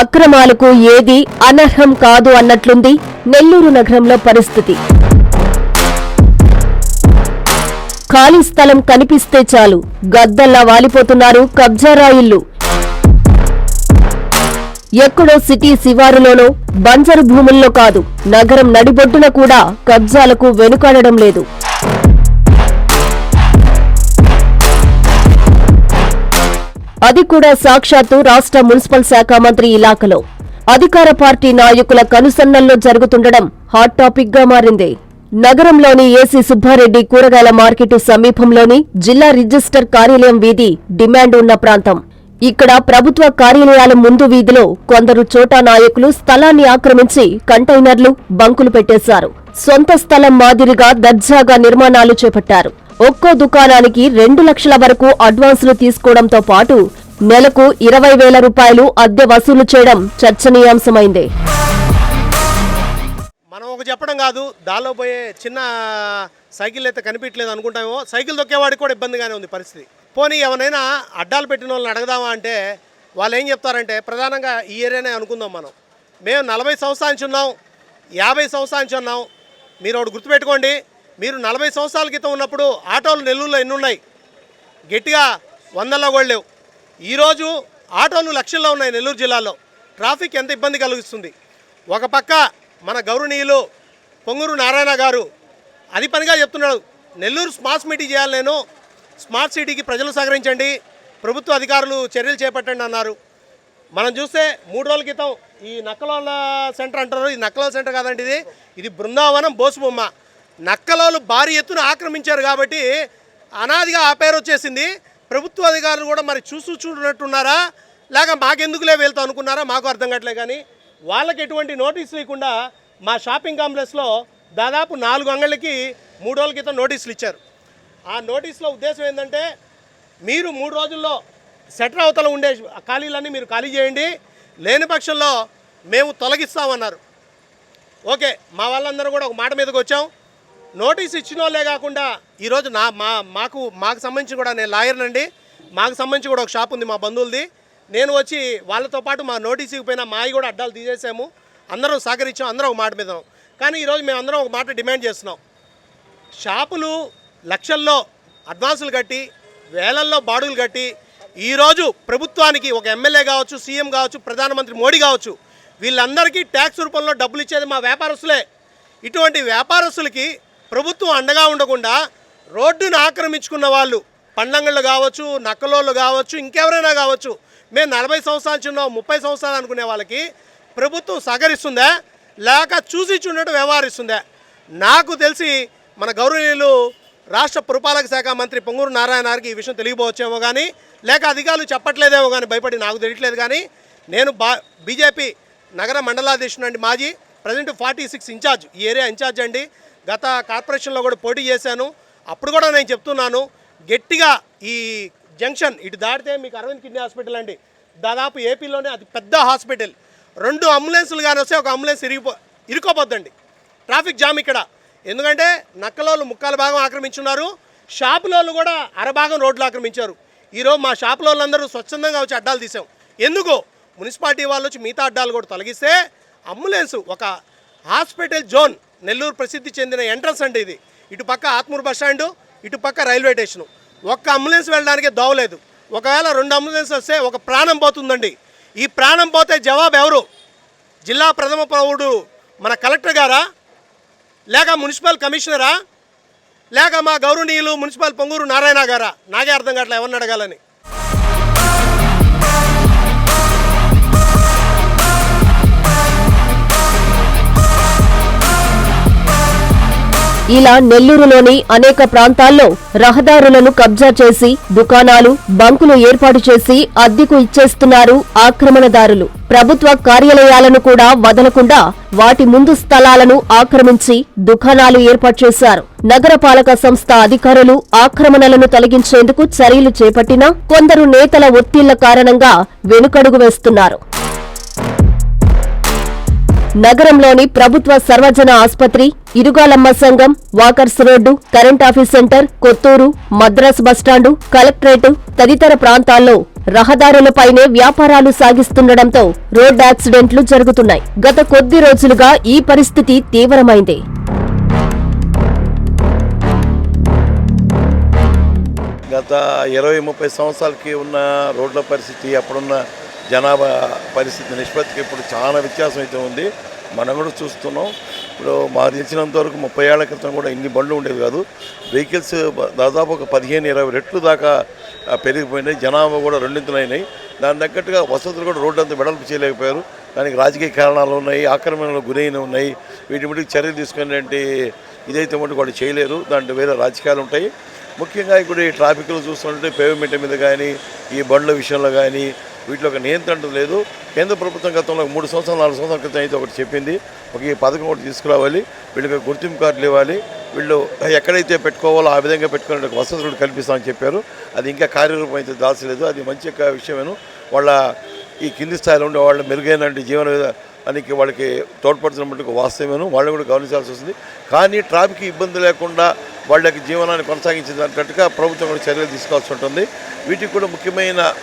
అక్రమాలకు ఏది అనర్హం కాదు అన్నట్లుంది నెల్లూరు నగరంలో పరిస్థితి. ఖాళీ స్థలం కనిపిస్తే చాలు గద్దల్లా వాలిపోతున్నారు కబ్జారాయిళ్ళు ఎక్కడో సిటీ శివారులోనో బంజరు భూముల్లో కాదు నగరం నడిబొడ్డున కూడా కబ్జాలకు వెనుకాడడం లేదు. అది కూడా సాక్షాత్తు రాష్ట్ర మున్సిపల్ శాఖ మంత్రి ఇలాఖలో అధికార పార్టీ నాయకుల కనుసన్నల్లో జరుగుతుండడం హాట్ టాపిక్గా మారింది. నగరంలోని ఏసీ సుబ్బారెడ్డి కూరగాయల మార్కెట్ సమీపంలోని జిల్లా రిజిస్టర్ కార్యాలయం వీధి డిమాండ్ ఉన్న ప్రాంతం. ఇక్కడ ప్రభుత్వ కార్యాలయాల ముందు వీధిలో కొందరు చోటా నాయకులు స్థలాన్ని ఆక్రమించి కంటైనర్లు బంకులు పెట్టేశారు. సొంత స్థలం మాదిరిగా దర్జాగా నిర్మాణాలు చేపట్టారు. ఒక్కో దుకాణానికి రెండు లక్షల వరకు అడ్వాన్సులు తీసుకోవడంతో పాటు నెలకు ఇరవై వేల రూపాయలు అద్దె వసూలు చేయడం చర్చనీయాంశమైంది. మనం ఒక చెప్పడం కాదు దానిలో పోయే చిన్న సైకిల్ అయితే కనిపించలేదు అనుకుంటామో సైకిల్ తొక్కేవాడికి కూడా ఇబ్బందిగానే ఉంది పరిస్థితి. పోనీ ఎవరైనా అడ్డాలు పెట్టిన వాళ్ళని అడగదామా అంటే వాళ్ళు ఏం చెప్తారంటే ప్రధానంగా ఈ ఏరియానే అనుకుందాం మనం. మేము నలభై సంవత్సరాల నుంచి ఉన్నాం యాభై సంవత్సరాల నుంచి ఉన్నాం. మీరు ఒకటి గుర్తుపెట్టుకోండి మీరు నలభై సంవత్సరాల క్రితం ఉన్నప్పుడు ఆటోలు నెల్లూరులో ఎన్ని ఉన్నాయి గట్టిగా వందల్లో కూడా లేవు. ఈరోజు ఆటోలు లక్షల్లో ఉన్నాయి నెల్లూరు జిల్లాలో. ట్రాఫిక్ ఎంత ఇబ్బంది కలిగిస్తుంది. ఒక పక్క మన గౌరవనీయులు పొంగూరు నారాయణ గారు అది పనిగా చెప్తున్నాడు నెల్లూరు స్మార్ట్ సిటీ చేయాలి నేను. స్మార్ట్ సిటీకి ప్రజలు సహకరించండి. ప్రభుత్వ అధికారులు చర్యలు చేపట్టండి అన్నారు. మనం చూస్తే మూడు రోజుల క్రితం ఈ నక్కలోళ్ళ సెంటర్ అంటారు. ఇది నక్కలోల సెంటర్ కాదండి ఇది. ఇది బృందావనం బోసుబొమ్మ. నక్కలోలు భారీ ఎత్తున ఆక్రమించారు కాబట్టి అనాదిగా ఆ పేరు వచ్చేసింది. ప్రభుత్వ అధికారులు కూడా మరి చూసు చూడనట్టున్నారా? లేక మాకెందుకులే వెళ్తా అనుకున్నారా? మాకు అర్థం కావట్లే కానీ వాళ్ళకి ఎటువంటి నోటీస్ లేకుండా మా షాపింగ్ కాంప్లెక్స్లో దాదాపు నాలుగు అంగళ్ళకి మూడు రోజుల క్రితం నోటీసులు ఇచ్చారు. ఆ నోటీసులో ఉద్దేశం ఏంటంటే మీరు మూడు రోజుల్లో సెటర్ అవతల ఉండే ఖాళీలన్నీ మీరు ఖాళీ చేయండి లేని పక్షంలో మేము తొలగిస్తామన్నారు. ఓకే మా వాళ్ళందరూ కూడా ఒక మాట మీదకి వచ్చాం. నోటీస్ ఇచ్చిన వాళ్ళే కాకుండా ఈరోజు నా మా మాకు మాకు సంబంధించి కూడా నేను లాయర్నండి మాకు సంబంధించి కూడా ఒక షాప్ ఉంది మా బంధువులది. నేను వచ్చి వాళ్ళతో పాటు మా నోటీస్ ఇవ్వకపోయినా మావి కూడా అడ్డాలు తీసేసాము. అందరం సహకరించాం అందరం ఒక మాట మీద కానీ ఈరోజు మేము అందరం ఒక మాట డిమాండ్ చేస్తున్నాం. షాపులు లక్షల్లో అడ్వాన్సులు కట్టి వేలల్లో బాడుగులు కట్టి ఈరోజు ప్రభుత్వానికి ఒక ఎమ్మెల్యే కావచ్చు సీఎం కావచ్చు ప్రధానమంత్రి మోడీ కావచ్చు వీళ్ళందరికీ ట్యాక్స్ రూపంలో డబ్బులు ఇచ్చేది మా వ్యాపారస్తులే. ఇటువంటి వ్యాపారస్తులకి ప్రభుత్వం అండగా ఉండకుండా రోడ్డును ఆక్రమించుకున్న వాళ్ళు పండంగళ్ళు కావచ్చు నక్కలోళ్ళు కావచ్చు ఇంకెవరైనా కావచ్చు మేము నలభై సంవత్సరాల చిన్న ముప్పై సంవత్సరాలు అనుకునే వాళ్ళకి ప్రభుత్వం సహకరిస్తుందా? లేక చూసి చూడటం వ్యవహరిస్తుందా? నాకు తెలిసి మన గౌరవనీయులు రాష్ట్ర పురపాలక శాఖ మంత్రి పొంగూరు నారాయణ గారికి ఈ విషయం తెలియపోవచ్చేమో కానీ లేక అధికారులు చెప్పట్లేదేమో కానీ భయపడి నాకు తెలియట్లేదు కానీ నేను బా బీజేపీ నగర మండలాధీశుడు అండి మాజీ ప్రజెంట్ ఫార్టీ సిక్స్ ఇన్ఛార్జ్ ఈ ఏరియా ఇన్ఛార్జ్ అండి. గత కార్పొరేషన్లో కూడా పోటీ చేశాను. అప్పుడు కూడా నేను చెప్తున్నాను గట్టిగా ఈ జంక్షన్ ఇటు దాటితే మీకు అరవింద్ కిడ్నీ హాస్పిటల్ అండి. దాదాపు ఏపీలోనే అది పెద్ద హాస్పిటల్. రెండు అంబులెన్సులు కానీ వస్తే ఒక అంబులెన్స్ ఇరిగిపో ఇరుకోపోద్దండి ట్రాఫిక్ జామ్ ఇక్కడ. ఎందుకంటే నక్కలోళ్ళు ముక్కాల భాగం ఆక్రమించున్నారు. షాపులోళ్ళు కూడా అరభాగం రోడ్లు ఆక్రమించారు. ఈరోజు మా షాపులోళ్ళందరూ స్వచ్ఛందంగా వచ్చి అడ్డాలు తీసాం ఎందుకు? మున్సిపాలిటీ వాళ్ళు వచ్చి మిగతా అడ్డాలు కూడా తొలగిస్తే అంబులెన్స్ ఒక హాస్పిటల్ జోన్ నెల్లూరు ప్రసిద్ధి చెందిన ఎంట్రన్స్ అంటే ఇది. ఇటు పక్క ఆత్మూరు బస్ స్టాండు ఇటు పక్క రైల్వే స్టేషను. ఒక్క అంబులెన్స్ వెళ్ళడానికి దోవలేదు. ఒకవేళ రెండు అంబులెన్స్ వస్తే ఒక ప్రాణం పోతుందండి. ఈ ప్రాణం పోతే జవాబు ఎవరు? జిల్లా ప్రథమ పౌరుడు మన కలెక్టర్ గారా? లేక మున్సిపల్ కమిషనరా? లేక మా గౌరవనీయులు మున్సిపల్ పొంగూరు నారాయణ గారా? నాకే అర్థం కావట్లే ఎవరిని అడగాలని? ఇలా నెల్లూరులోని అనేక ప్రాంతాల్లో రహదారులను కబ్జా చేసి దుకాణాలు బంకులు ఏర్పాటు చేసి అద్దెకు ఇచ్చేస్తున్నారు ఆక్రమణదారులు. ప్రభుత్వ కార్యాలయాలను కూడా వదలకుండా వాటి ముందు స్థలాలను ఆక్రమించి దుకాణాలు ఏర్పాటు చేశారు. నగరపాలక సంస్థ అధికారులు ఆక్రమణలను తొలగించేందుకు చర్యలు చేపట్టినా కొందరు నేతల ఒత్తిళ్ళ కారణంగా వెనుకడుగు వేస్తున్నారు. నగరంలోని ప్రభుత్వ సర్వజన ఆసుపత్రి ఇరుగాలమ్మ సంఘం walkers road current office centre Kothuru Madras bus stand collectorate తదితర ప్రాంతాల్లో రహదారులపైనే వ్యాపారాలు సాగిస్తుండటంతో రోడ్ యాక్సిడెంట్లు జరుగుతున్నాయి. గత కొద్ది రోజులుగా ఈ పరిస్థితి తీవ్రమైంది. గత ఇరవై ముప్పై సంవత్సరాలకి ఉన్న రోడ్ల పరిస్థితి అప్పుడున్న జనాభా పరిస్థితి నిష్పత్తికి ఇప్పుడు చాలా వ్యత్యాసం అయితే ఉంది. మనం కూడా చూస్తున్నాం. ఇప్పుడు మాకు తెలిసినంత వరకు ముప్పై ఏళ్ళ క్రితం కూడా ఇన్ని బండ్లు ఉండేవి కాదు. వెహికల్స్ దాదాపు ఒక పదిహేను ఇరవై రెట్లు దాకా పెరిగిపోయినాయి. జనాభా కూడా రెండింతలైనాయి. దాని తగ్గట్టుగా వసతులు కూడా రోడ్డు అంతా వెడల్పు చేయలేకపోయారు. దానికి రాజకీయ కారణాలు ఉన్నాయి ఆక్రమణలు గురైన ఉన్నాయి. వీటి మటుకు చర్యలు తీసుకునేటువంటి ఇదైతే మటుకు వాళ్ళు చేయలేరు. దాంట్లో వేరే రాజకీయాలు ఉంటాయి. ముఖ్యంగా ఇప్పుడు ఈ ట్రాఫిక్లో చూస్తుంటే పేమెంట్ మీద కానీ ఈ బండ్ల విషయంలో కానీ వీటిలో ఒక నియంత్రణ లేదు. కేంద్ర ప్రభుత్వం గతంలో మూడు సంవత్సరాలు నాలుగు సంవత్సరాల క్రితం అయితే ఒకటి చెప్పింది. ఒక ఈ పథకం ఒకటి తీసుకురావాలి. వీళ్ళకి గుర్తింపు కార్డులు ఇవ్వాలి. వీళ్ళు ఎక్కడైతే పెట్టుకోవాలో ఆ విధంగా పెట్టుకునే వసతులు కల్పిస్తామని చెప్పారు. అది ఇంకా కార్యరూపం అయితే దాల్చలేదు. అది మంచి విషయమేను వాళ్ళ ఈ కింది స్థాయిలో ఉండే వాళ్ళ మెరుగైన జీవన విధానానికి వాళ్ళకి తోడ్పడుతున్న మటుకు వాస్తవమేను వాళ్ళని కూడా గమనించాల్సి వస్తుంది. కానీ ట్రాఫిక్ ఇబ్బంది లేకుండా వాళ్ళకి జీవనాన్ని కొనసాగించేటట్టుగా ప్రభుత్వం కూడా చర్యలు తీసుకోవాల్సి ఉంటుంది. వీటికి కూడా ముఖ్యమైన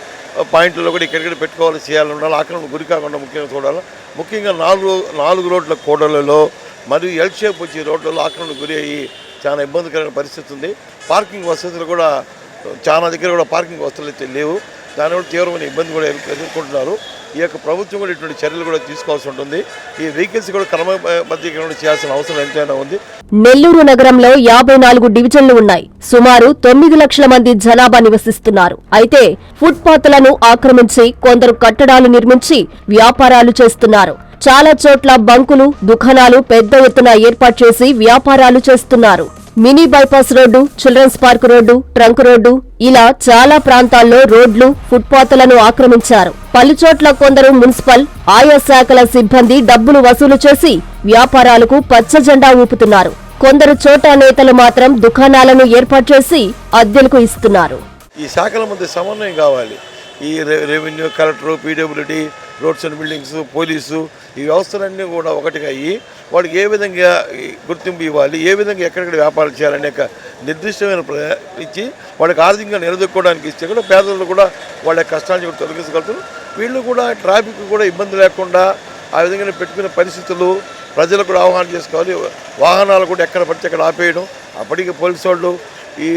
పాయింట్లలో కూడా ఎక్కడెక్కడ పెట్టుకోవాలి చేయాలి ఉండాలి. ఆక్రమణ గురి కాకుండా ముఖ్యంగా చూడాలి. ముఖ్యంగా నాలుగు నాలుగు రోడ్ల కోడలలో మరియు ఎల్ షేప్ వచ్చే రోడ్లలో ఆక్రమణ గురి అయ్యి చాలా ఇబ్బందికరమైన పరిస్థితి ఉంది. పార్కింగ్ వసతులు కూడా చాలా దగ్గర కూడా పార్కింగ్ వసతులు అయితే లేవు. దానివల్ల తీవ్రమైన ఇబ్బంది కూడా ఎదుర్కొంటున్నారు. ఈ యొక్క ప్రభుత్వం కూడా ఇటువంటి చర్యలు కూడా తీసుకోవాల్సి ఉంటుంది. ఈ వెహికల్స్ కూడా క్రమబద్ధీకరణ చేయాల్సిన అవసరం ఎంతైనా ఉంది. నెల్లూరు నగరంలో యాభై నాలుగు డివిజన్లు ఉన్నాయి. సుమారు తొమ్మిది లక్షల మంది జనాభా నివసిస్తున్నారు. అయితే ఫుట్పాత్లను ఆక్రమించి కొందరు కట్టడాలు నిర్మించి వ్యాపారాలు చేస్తున్నారు. చాలా చోట్ల బంకులు దుకాణాలు పెద్ద ఎత్తున ఏర్పాటు చేసి వ్యాపారాలు చేస్తున్నారు. Mini bypass road children's park road trunk road ఇలా చాలా ప్రాంతాల్లో రోడ్లు ఫుట్పాత్లను ఆక్రమించారు. పలుచోట్ల కొందరు మున్సిపల్ ఆయా శాఖల సిబ్బంది డబ్బులు వసూలు చేసి వ్యాపారాలకు పచ్చ జెండా ఊపుతున్నారు. కొందరు చోటా నేతలు మాత్రం దుకాణాలను ఏర్పాటు చేసి అద్దెలకు ఇస్తున్నారు. ఈ శాఖల మధ్య సమన్వయం కావాలి. ఈ revenue collector PWD roads and buildings police ఈ వ్యవస్థలన్నీ కూడా ఒకటిగా అయ్యి వాడికి ఏ విధంగా గుర్తింపు ఇవ్వాలి ఏ విధంగా ఎక్కడెక్కడ వ్యాపారం చేయాలనే నిర్దిష్టమైన ఇచ్చి వాళ్ళకి ఆర్థికంగా నిలదొక్కోవడానికి ఇస్తే కూడా పేదలు కూడా వాళ్ళ కష్టాన్ని తొలగించగలుగుతారు. వీళ్ళు కూడా ట్రాఫిక్ కూడా ఇబ్బంది లేకుండా ఆ విధంగా పెట్టుకునే పరిస్థితులు ప్రజలకు కూడా అవగాహన చేసుకోవాలి. వాహనాలు కూడా ఎక్కడ పడితే అక్కడ ఆపేయడం. అప్పటికి పోలీసు వాళ్ళు ఈ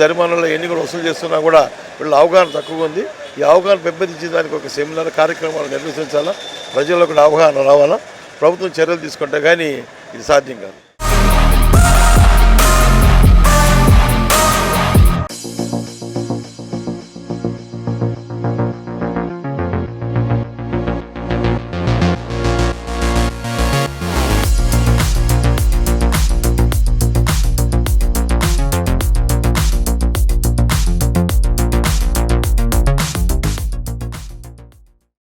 జరిమానాలు ఎన్ని కూడా వసూలు చేస్తున్నా కూడా వీళ్ళ అవగాహన తక్కువగా ఉంది. ఈ అవగాహన పెంపొందించే దానికి ఒక సెమినార్ కార్యక్రమాలు నిర్వహించాలా? ప్రజల్లో కూడా అవగాహన రావాలా? ప్రభుత్వం చర్యలు తీసుకుంటే కానీ ఇది సాధ్యం కాదు.